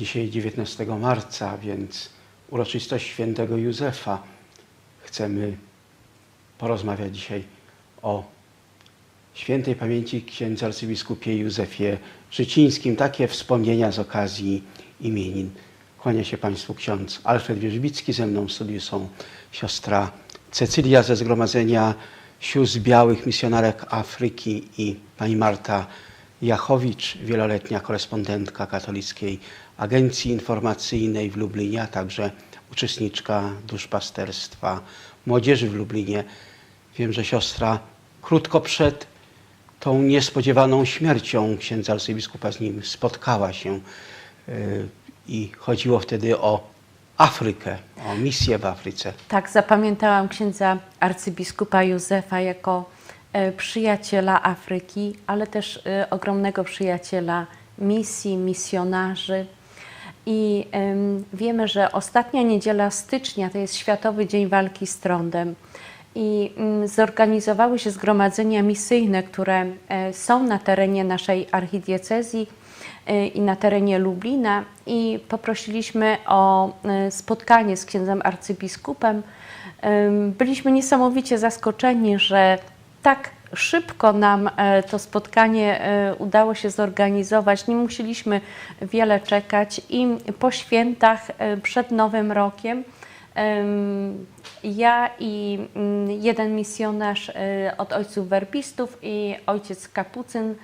Dzisiaj 19 marca, więc uroczystość świętego Józefa. Chcemy porozmawiać dzisiaj o świętej pamięci księdza arcybiskupie Józefie Życińskim. Takie wspomnienia z okazji imienin. Kłania się Państwu ksiądz Alfred Wierzbicki. Ze mną w studiu są siostra Cecylia ze Zgromadzenia Sióstr Białych Misjonarek Afryki i pani Marta Jachowicz, wieloletnia korespondentka Katolickiej Agencji Informacyjnej w Lublinie, a także uczestniczka duszpasterstwa młodzieży w Lublinie. Wiem, że siostra krótko przed tą niespodziewaną śmiercią księdza arcybiskupa z nim spotkała się yy, i chodziło wtedy o Afrykę, o misję w Afryce. Tak, zapamiętałam księdza arcybiskupa Józefa jako e, przyjaciela Afryki, ale też e, ogromnego przyjaciela misji, misjonarzy. I em, wiemy, że ostatnia niedziela stycznia to jest Światowy Dzień Walki z Trądem. I mm, zorganizowały się zgromadzenia misyjne, które e, są na terenie naszej archidiecezji e, i na terenie Lublina i poprosiliśmy o e, spotkanie z księdzem arcybiskupem. Em, Byliśmy niesamowicie zaskoczeni, że tak szybko nam e, to spotkanie e, udało się zorganizować. Nie musieliśmy wiele czekać i po świętach e, przed Nowym Rokiem em, ja i mm, jeden misjonarz od ojców werbistów i ojciec kapucyn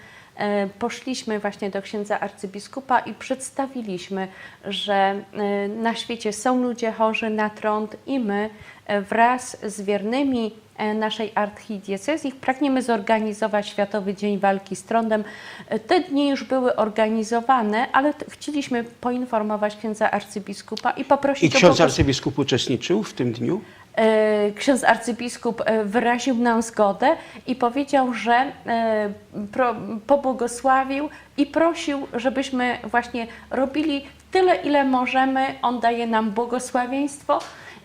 poszliśmy właśnie do księdza arcybiskupa i przedstawiliśmy, że e, na świecie są ludzie chorzy na trąd i my e, wraz z wiernymi e, naszej archidiecezji pragniemy zorganizować Światowy Dzień Walki z Trądem. E, Te dni już były organizowane, ale chcieliśmy poinformować księdza arcybiskupa i poprosić I o ksiądz pogłos- arcybiskup uczestniczył w tym dniu? E, ksiądz arcybiskup e, wyraził nam zgodę i powiedział, że e, pobłogosławił i prosił, żebyśmy właśnie robili tyle, ile możemy. On daje nam błogosławieństwo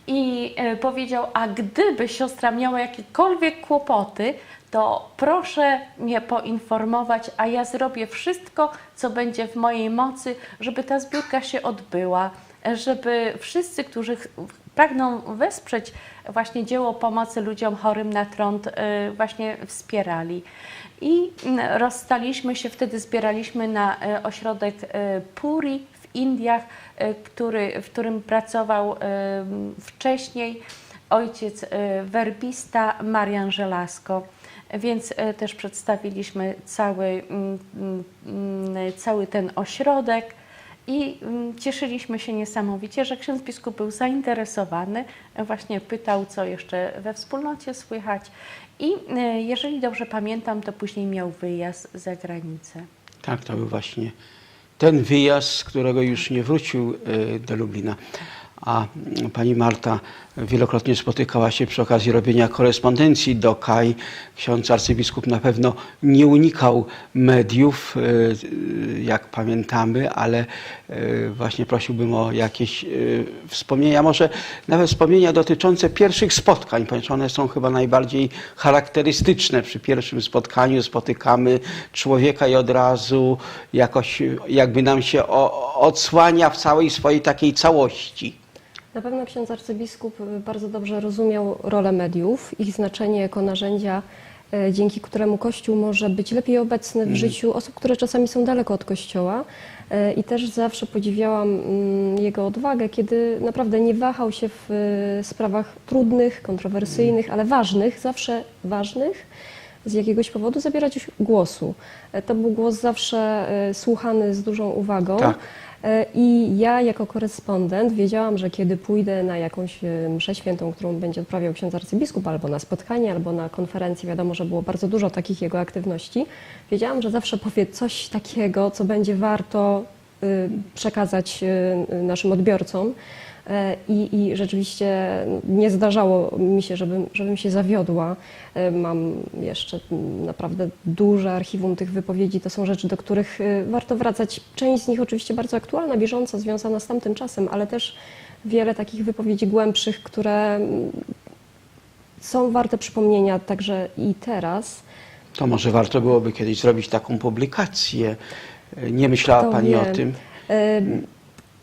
i powiedział, a gdyby siostra miała jakiekolwiek kłopoty, to proszę mnie poinformować, a ja zrobię wszystko, co będzie w mojej mocy, żeby ta zbiórka się odbyła, żeby wszyscy, którzy pragną wesprzeć właśnie dzieło pomocy ludziom chorym na trąd, y, właśnie wspierali. I mm, rozstaliśmy się, wtedy zbieraliśmy na y, ośrodek y, Puri w Indiach, który, w którym pracował wcześniej ojciec werbista Marian Żelazko. Więc też przedstawiliśmy cały, mm, mm, cały ten ośrodek i mm, cieszyliśmy się niesamowicie, że ksiądz biskup był zainteresowany, e, właśnie pytał, co jeszcze we wspólnocie słychać i e, jeżeli dobrze pamiętam, to później miał wyjazd za granicę. Tak, to był właśnie ten wyjazd, z którego już nie wrócił y, do Lublina. A pani Marta wielokrotnie spotykała się przy okazji robienia korespondencji do Kaj. Ksiądz arcybiskup na pewno nie unikał mediów, y, jak pamiętamy, ale y, właśnie prosiłbym o jakieś y, wspomnienia, może nawet wspomnienia dotyczące pierwszych spotkań, ponieważ one są chyba najbardziej charakterystyczne. Przy pierwszym spotkaniu spotykamy człowieka i od razu jakoś jakby nam się odsłania w całej swojej takiej całości. Na pewno ksiądz arcybiskup y, bardzo dobrze rozumiał rolę mediów, ich znaczenie jako narzędzia, y, dzięki któremu Kościół może być lepiej obecny w życiu osób, które czasami są daleko od Kościoła. Y, I też zawsze podziwiałam mm, jego odwagę, kiedy naprawdę nie wahał się w sprawach trudnych, kontrowersyjnych, ale ważnych, zawsze ważnych, z jakiegoś powodu zabierać głosu. To był głos zawsze słuchany z dużą uwagą. Tak. E, I ja jako korespondent wiedziałam, że kiedy pójdę na jakąś e, mszę świętą, którą będzie odprawiał ksiądz arcybiskup, albo na spotkanie, albo na konferencję, wiadomo, że było bardzo dużo takich jego aktywności, wiedziałam, że zawsze powie coś takiego, co będzie warto y, przekazać y, naszym odbiorcom. E, I, I rzeczywiście nie zdarzało mi się, żebym, żebym się zawiodła. E, Mam jeszcze naprawdę duże archiwum tych wypowiedzi. To są rzeczy, do których e, warto wracać. Część z nich oczywiście bardzo aktualna, bieżąca, związana z tamtym czasem, ale też wiele takich wypowiedzi głębszych, które mm, są warte przypomnienia także i teraz. To może warto byłoby kiedyś zrobić taką publikację. Nie myślała To Pani o wiem. tym? E,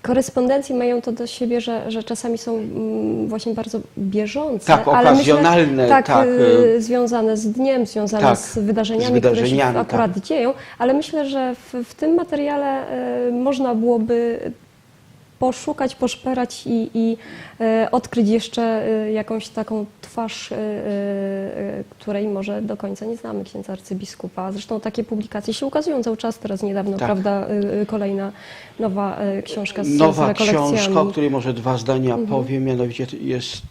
Korespondencje mają to do siebie, że, że czasami są mm, właśnie bardzo bieżące. Tak, ale okazjonalne, Myślę, tak, tak, y, y, związane z dniem, związane tak, z wydarzeniami, z które się wydarzeniami, akurat tak. dzieją, ale myślę, że w, w tym materiale y, można byłoby poszukać, poszperać i, i e, odkryć jeszcze e, jakąś taką twarz, e, której może do końca nie znamy księdza arcybiskupa. Zresztą takie publikacje się ukazują cały czas, teraz niedawno, Tak. prawda, kolejna nowa książka z, Nowa książka, o której może dwa zdania Mhm. powiem, mianowicie jest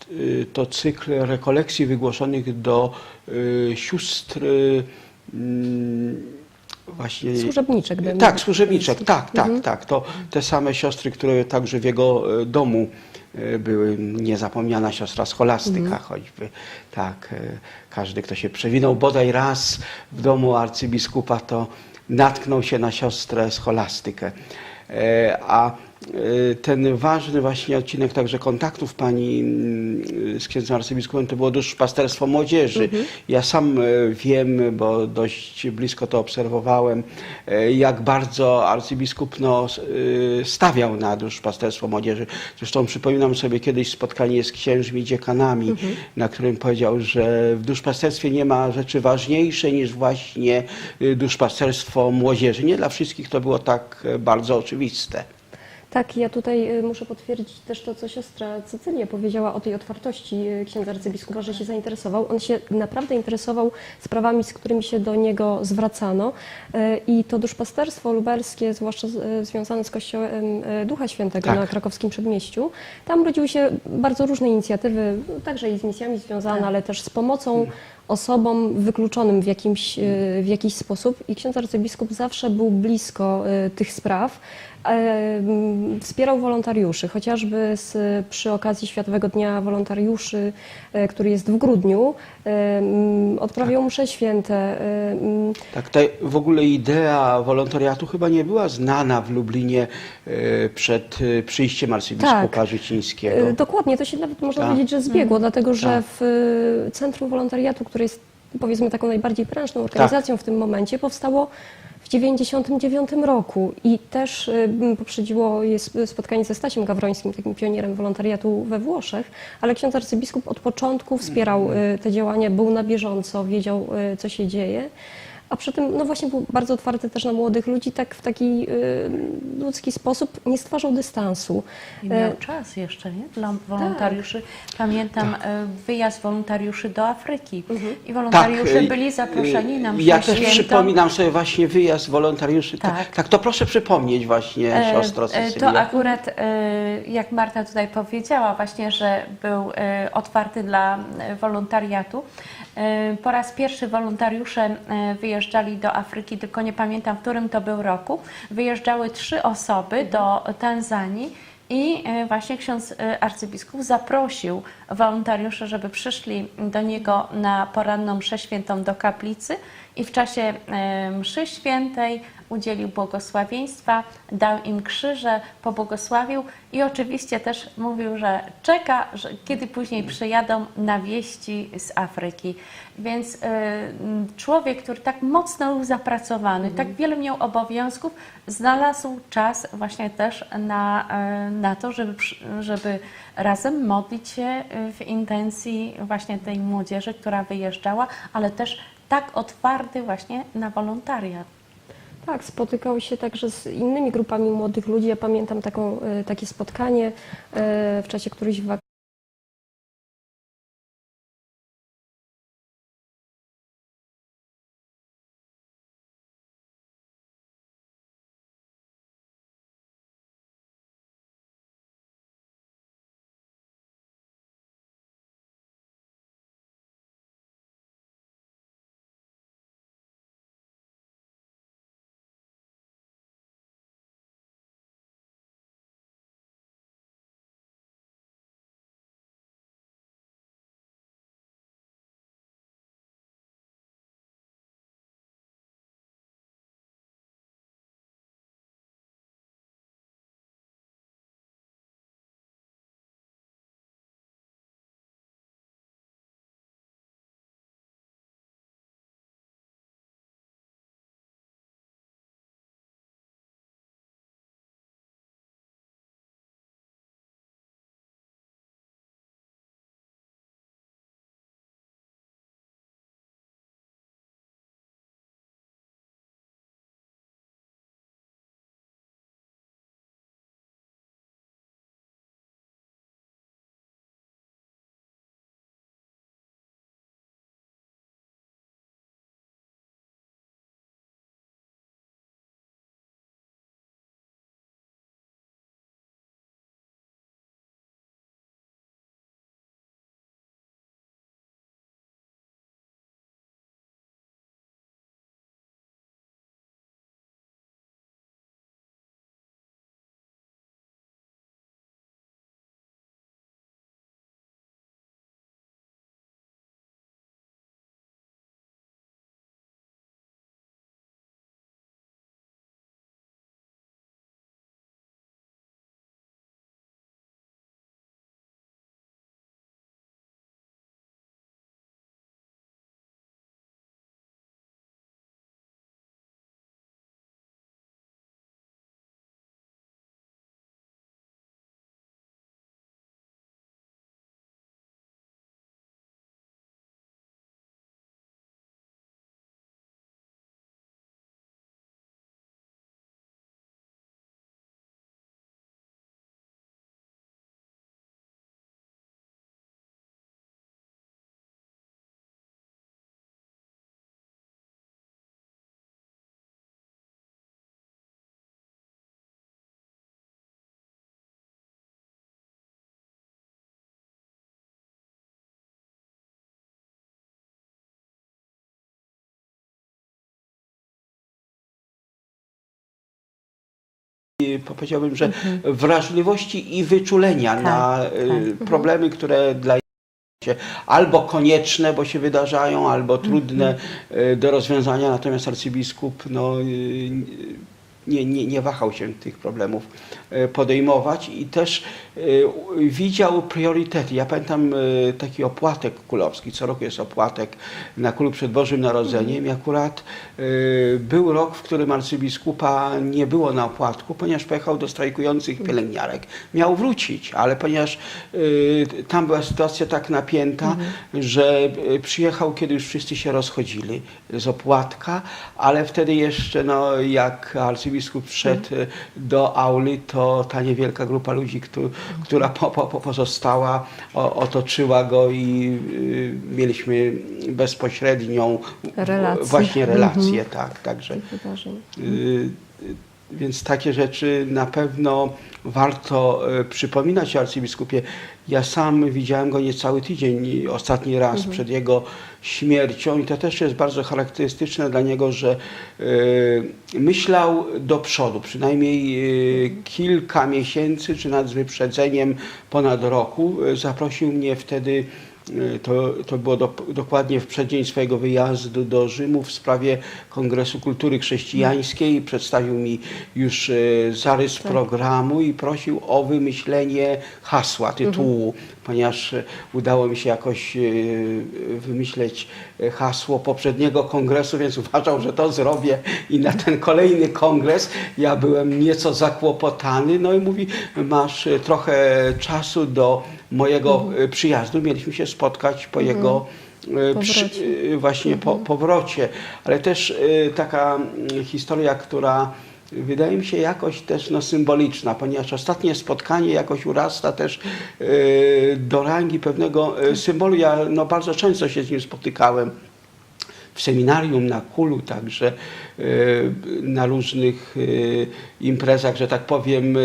to cykl rekolekcji wygłoszonych do sióstr mm, właśnie... Służebniczek. bym- Tak, służebniczek, tak, tak, Mhm. tak. To te same siostry, które także w jego e, domu e, były. Niezapomniana siostra scholastyka Mhm. choćby. Tak, e, każdy, kto się przewinął bodaj raz w domu arcybiskupa, to natknął się na siostrę scholastykę. A ten ważny właśnie odcinek także kontaktów pani mm, z księdzem arcybiskupem to było duszpasterstwo młodzieży. Ja sam e, wiem, bo dość blisko to obserwowałem, jak bardzo arcybiskup no, stawiał na duszpasterstwo młodzieży. Zresztą przypominam sobie kiedyś spotkanie z księżmi dziekanami, na którym powiedział, że w duszpasterstwie nie ma rzeczy ważniejszej niż właśnie duszpasterstwo młodzieży. Nie dla wszystkich to było tak bardzo oczywiste. Tak, ja tutaj y, muszę potwierdzić też to, co siostra Cecylia powiedziała o tej otwartości y, księdza arcybiskupa, że się zainteresował. On się naprawdę interesował sprawami, z którymi się do niego zwracano y, i to duszpasterstwo lubelskie, zwłaszcza związane z Kościołem Ducha Świętego Tak. na krakowskim przedmieściu, tam rodziły się bardzo różne inicjatywy, także i z misjami związane, ale też z pomocą osobom wykluczonym w, jakimś, y, w jakiś sposób i ksiądz arcybiskup zawsze był blisko y, tych spraw. E, Wspierał wolontariuszy, chociażby z, przy okazji Światowego Dnia Wolontariuszy, e, który jest w grudniu, e, odprawiał msze święte. e, Tak, ta w ogóle idea wolontariatu chyba nie była znana w Lublinie e, przed e, przyjściem arcybiskupa Tak. Życińskiego. E, Dokładnie, to się nawet można Tak. powiedzieć, że zbiegło, dlatego że Tak. w e, Centrum Wolontariatu, które jest powiedzmy taką najbardziej prężną organizacją w tym momencie, powstało w 1999 roku i też e, poprzedziło je sp- spotkanie ze Stasiem Gawrońskim, takim pionierem wolontariatu we Włoszech, ale ksiądz arcybiskup od początku wspierał e, te działania, był na bieżąco, wiedział e, co się dzieje. A przy tym, no właśnie, był bardzo otwarty też na młodych ludzi, tak w taki y, ludzki sposób, nie stwarzał dystansu. I E, miał czas jeszcze, nie? Dla wolontariuszy. Pamiętam e, wyjazd wolontariuszy do Afryki. I wolontariusze e, byli zaproszeni na mszę Ja też przypominam sobie właśnie wyjazd wolontariuszy. Tak, Tak. tak to proszę przypomnieć właśnie, E, siostro e, Cecylia. To akurat, e, jak Marta tutaj powiedziała, właśnie, że był e, otwarty dla e, wolontariatu. E, Po raz pierwszy wolontariusze e, wyjeżdżali do Afryki, tylko nie pamiętam, w którym to był roku. Wyjeżdżały trzy osoby do Tanzanii. I e, właśnie ksiądz arcybiskup zaprosił wolontariuszy, żeby przyszli do niego na poranną mszę świętą do kaplicy i w czasie mszy świętej udzielił błogosławieństwa, dał im krzyże, pobłogosławił i oczywiście też mówił, że czeka, że kiedy później przyjadą na wieści z Afryki. Więc y, człowiek, który tak mocno był zapracowany, tak wiele miał obowiązków, znalazł czas właśnie też na, y, na to, żeby, żeby razem modlić się y, w intencji właśnie tej młodzieży, która wyjeżdżała, ale też tak otwarty właśnie na wolontariat. Tak, spotykał się także z innymi grupami młodych ludzi. Ja pamiętam taką, e, takie spotkanie e, w czasie którychś wakacji. Powiedziałbym, że wrażliwości i wyczulenia Tak, na y, problemy, które dla się albo konieczne, bo się wydarzają, albo trudne y, do rozwiązania, natomiast arcybiskup no, y, nie, nie, nie wahał się tych problemów y, podejmować i też y, widział priorytety. Ja pamiętam y, taki opłatek kulowski, co roku jest opłatek na kulu przed Bożym Narodzeniem i akurat był rok, w którym arcybiskupa nie było na opłatku, ponieważ pojechał do strajkujących pielęgniarek. Miał wrócić, ale ponieważ tam była sytuacja tak napięta, że y, przyjechał, kiedy już wszyscy się rozchodzili z opłatka, ale wtedy jeszcze, no, jak arcybiskup wszedł y, do auli, to ta niewielka grupa ludzi, któ- która po, po, po pozostała, o, otoczyła go i y, mieliśmy bezpośrednią Relację. właśnie relację, tak, także y, y, więc takie rzeczy na pewno warto y, przypominać arcybiskupie. Ja sam widziałem go niecały tydzień, ostatni raz przed jego śmiercią i to też jest bardzo charakterystyczne dla niego, że y, myślał do przodu, przynajmniej y, kilka miesięcy, czy nawet z wyprzedzeniem ponad roku. Zaprosił mnie wtedy To, to było do, dokładnie w przeddzień swojego wyjazdu do Rzymu w sprawie Kongresu Kultury Chrześcijańskiej. Przedstawił mi już y, zarys programu i prosił o wymyślenie hasła, tytułu, ponieważ y, udało mi się jakoś y, wymyśleć y, hasło poprzedniego kongresu, więc uważał, że to zrobię i na ten kolejny kongres ja byłem nieco zakłopotany. No i mówi, masz y, trochę czasu do mojego y, przyjazdu. Mieliśmy się spotkać po jego y, przy, y, właśnie po, powrocie, ale też taka mm, historia, która wydaje mi się jakoś też no, symboliczna, ponieważ ostatnie spotkanie jakoś urasta też do rangi pewnego y, symbolu. Ja no, bardzo często się z nim spotykałem w seminarium, na kulu, także y, na różnych y, imprezach, że tak powiem, y,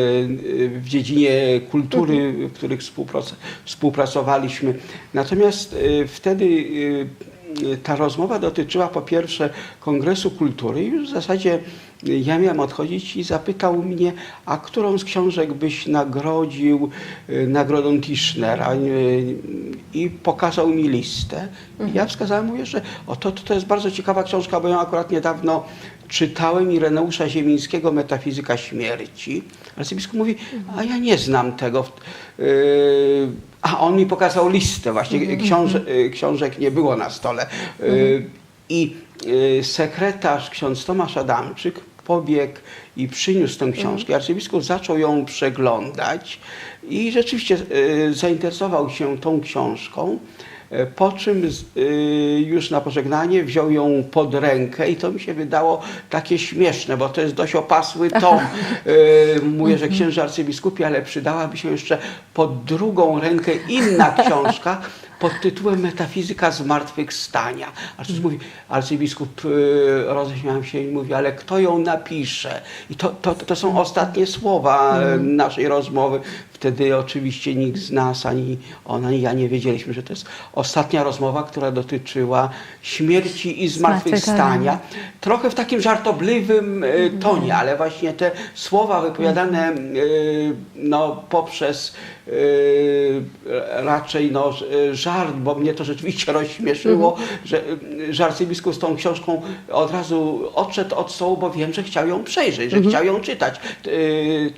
w dziedzinie kultury, w których współprac- współpracowaliśmy. Natomiast wtedy ta rozmowa dotyczyła po pierwsze Kongresu Kultury i już w zasadzie y, ja miałem odchodzić i zapytał mnie, a którą z książek byś nagrodził y, nagrodą Tischner? A, y, I pokazał mi listę. I ja wskazałem, mówię, że o, to, to jest bardzo ciekawa książka, bo ją akurat niedawno czytałem Ireneusza Ziemińskiego Metafizyka Śmierci. Arcybiskup mówi, a ja nie znam tego. Yy, a on mi pokazał listę, właśnie książek, książek nie było na stole. Yy, I yy, sekretarz ksiądz Tomasz Adamczyk pobiegł i przyniósł tę książkę. Arcybiskup zaczął ją przeglądać i rzeczywiście zainteresował się tą książką. E, Po czym y, już na pożegnanie wziął ją pod rękę i to mi się wydało takie śmieszne, bo to jest dość opasły tom. Y, Mówię, że księże arcybiskupie, ale przydałaby się jeszcze pod drugą rękę inna książka pod tytułem Metafizyka zmartwychwstania. Arcybiskup mówi, arcybiskup y, roześmiał się i mówi, ale kto ją napisze? I to, to, to są ostatnie słowa e, naszej rozmowy. Wtedy oczywiście nikt z nas, ani on, ani ja nie wiedzieliśmy, że to jest ostatnia rozmowa, która dotyczyła śmierci i zmartwychwstania. Trochę w takim żartobliwym e, tonie, ale właśnie te słowa wypowiadane e, no, poprzez e, raczej no, żart, bo mnie to rzeczywiście rozśmieszyło, że, że arcybiskup z tą książką od razu odszedł od stołu, bo wiem, że chciał ją przejrzeć, że chciał ją czytać.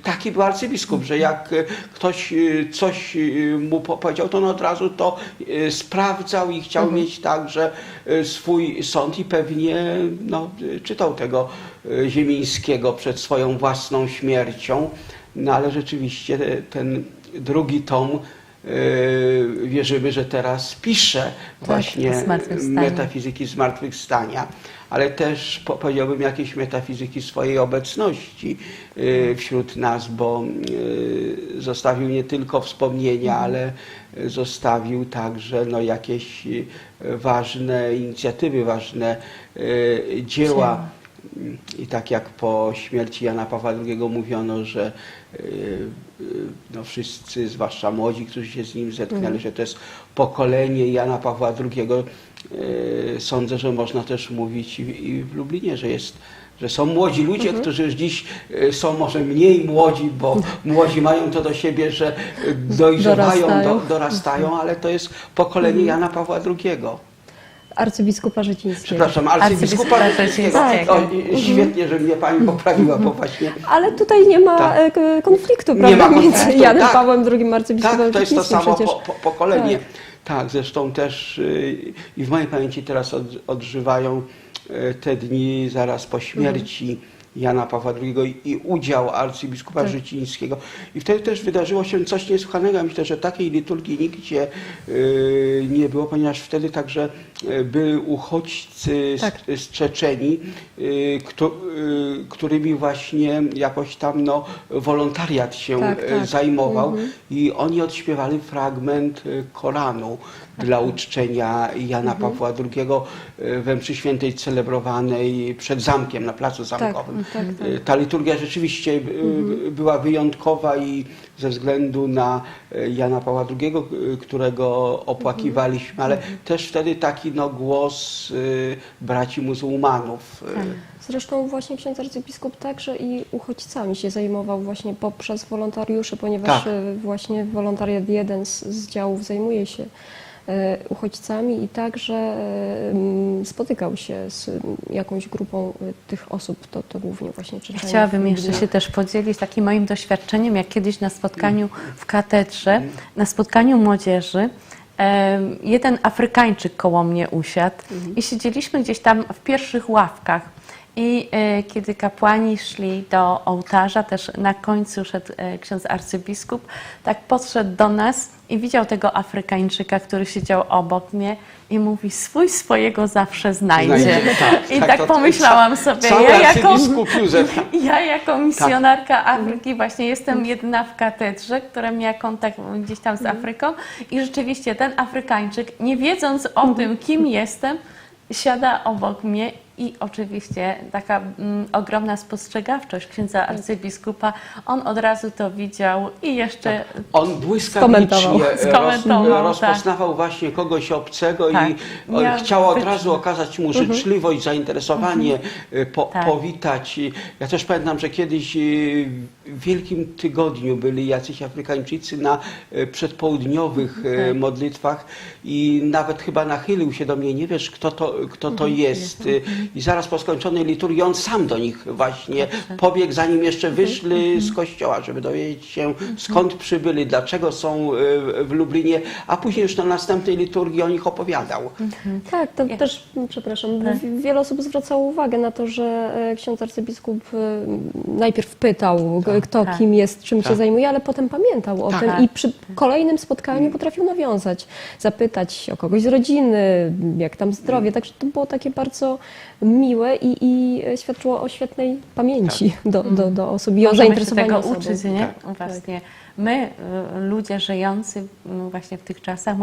Taki był arcybiskup, że jak ktoś e, coś e, mu po- powiedział, to on od razu to e, sprawdzał i chciał mieć także swój sąd i pewnie no, czytał tego Ziemińskiego przed swoją własną śmiercią. No ale rzeczywiście ten drugi tom wierzymy, że teraz pisze właśnie zmartwychwstanie. metafizyki zmartwychwstania, ale też po- powiedziałbym jakieś metafizyki swojej obecności e, wśród nas, bo e, zostawił nie tylko wspomnienia, ale e, zostawił także no, jakieś ważne inicjatywy, ważne dzieła. I tak jak po śmierci Jana Pawła II mówiono, że y, y, no wszyscy, zwłaszcza młodzi, którzy się z nim zetknęli, że to jest pokolenie Jana Pawła II. y, Sądzę, że można też mówić i, w Lublinie, że jest że są młodzi ludzie, Mhm. którzy już dziś są może mniej młodzi, bo młodzi mają to do siebie, że dojrzewają, Dorastają. Mhm. do, dorastają, ale to jest pokolenie Jana Pawła II. Arcybiskupa Życińskiego. Przepraszam, arcybiskupa Arcybiskupa Życińskiego. O, świetnie, że mnie pani poprawiła, bo właśnie Ale tutaj nie ma Tak. e, konfliktu, Nie prawda, ma między konfliktu, Janem tak. Pawłem II arcybiskupem Tak, to jest to samo po, po, pokolenie. Tak. zresztą też y, i w mojej pamięci teraz od, odżywają y, te dni zaraz po śmierci Jana Pawła II i udział arcybiskupa Tak. Życińskiego. I wtedy też wydarzyło się coś niesłychanego. Myślę, że takiej liturgii nigdzie y, nie było, ponieważ wtedy także y, byli uchodźcy z, Tak. z Czeczeni, y, któ, y, którymi właśnie jakoś tam no, wolontariat się Tak, tak. zajmował Mhm. i oni odśpiewali fragment Koranu dla uczczenia Jana Mhm. Pawła II y, we mszy świętej celebrowanej przed zamkiem na placu Tak, zamkowym. tak, tak. Y, Ta liturgia rzeczywiście y, Mhm. była wyjątkowa i ze względu na Jana Pawła II, którego opłakiwaliśmy, ale Mhm. też wtedy taki no, głos braci muzułmanów. Tak. Zresztą właśnie ksiądz arcybiskup także i uchodźcami się zajmował właśnie poprzez wolontariuszy, ponieważ Tak. e, właśnie wolontariat jeden z, z działów zajmuje się e, uchodźcami i także e, m, spotykał się z jakąś grupą e, tych osób, to, to głównie właśnie Czeczenów. Chciałabym jeszcze się też podzielić takim moim doświadczeniem, jak kiedyś na spotkaniu w katedrze, na spotkaniu młodzieży, jeden Afrykańczyk koło mnie usiadł i siedzieliśmy gdzieś tam w pierwszych ławkach. I e, kiedy kapłani szli do ołtarza, też na końcu szedł e, ksiądz arcybiskup, tak podszedł do nas i widział tego Afrykańczyka, który siedział obok mnie i mówi, swój swojego zawsze znajdzie. Znajdzie, tak, I tak, tak, pomyślałam sobie, ja jako, ja jako misjonarka Tak. Afryki właśnie jestem jedna w katedrze, która miała kontakt gdzieś tam z Afryką i rzeczywiście ten Afrykańczyk, nie wiedząc o tym, kim jestem, siada obok mnie i oczywiście taka mm, ogromna spostrzegawczość księdza arcybiskupa, on od razu to widział i jeszcze On błyskawicznie Skomentował. roz, Skomentował, rozpoznawał właśnie kogoś obcego Tak. i on Miał chciał od razu okazać mu życzliwość, zainteresowanie, y, po, Tak. powitać. Ja też pamiętam, że kiedyś w Wielkim Tygodniu byli jacyś Afrykańczycy na przedpołudniowych Tak. modlitwach i nawet chyba nachylił się do mnie, nie wiesz kto to, kto to jest. Y, I zaraz po skończonej liturgii on sam do nich właśnie pobiegł, zanim jeszcze wyszli z kościoła, żeby dowiedzieć się skąd przybyli, dlaczego są y, w Lublinie, a później już na następnej liturgii o nich opowiadał. Tak, to Jak- też, przepraszam, Tak. wiele osób zwracało uwagę na to, że e, ksiądz arcybiskup e, najpierw pytał, g- kto tak. kim jest, czym Tak. się zajmuje, ale potem pamiętał o Tak. tym Tak. i przy kolejnym spotkaniu potrafił nawiązać, zapytać o kogoś z rodziny, jak tam zdrowie, także to było takie bardzo miłe i, i świadczyło o świetnej pamięci do, do, do osób i o możemy się zainteresowaniu tego osobą. uczyć, nie? Tak. Właśnie my, y, ludzie żyjący y, właśnie w tych czasach,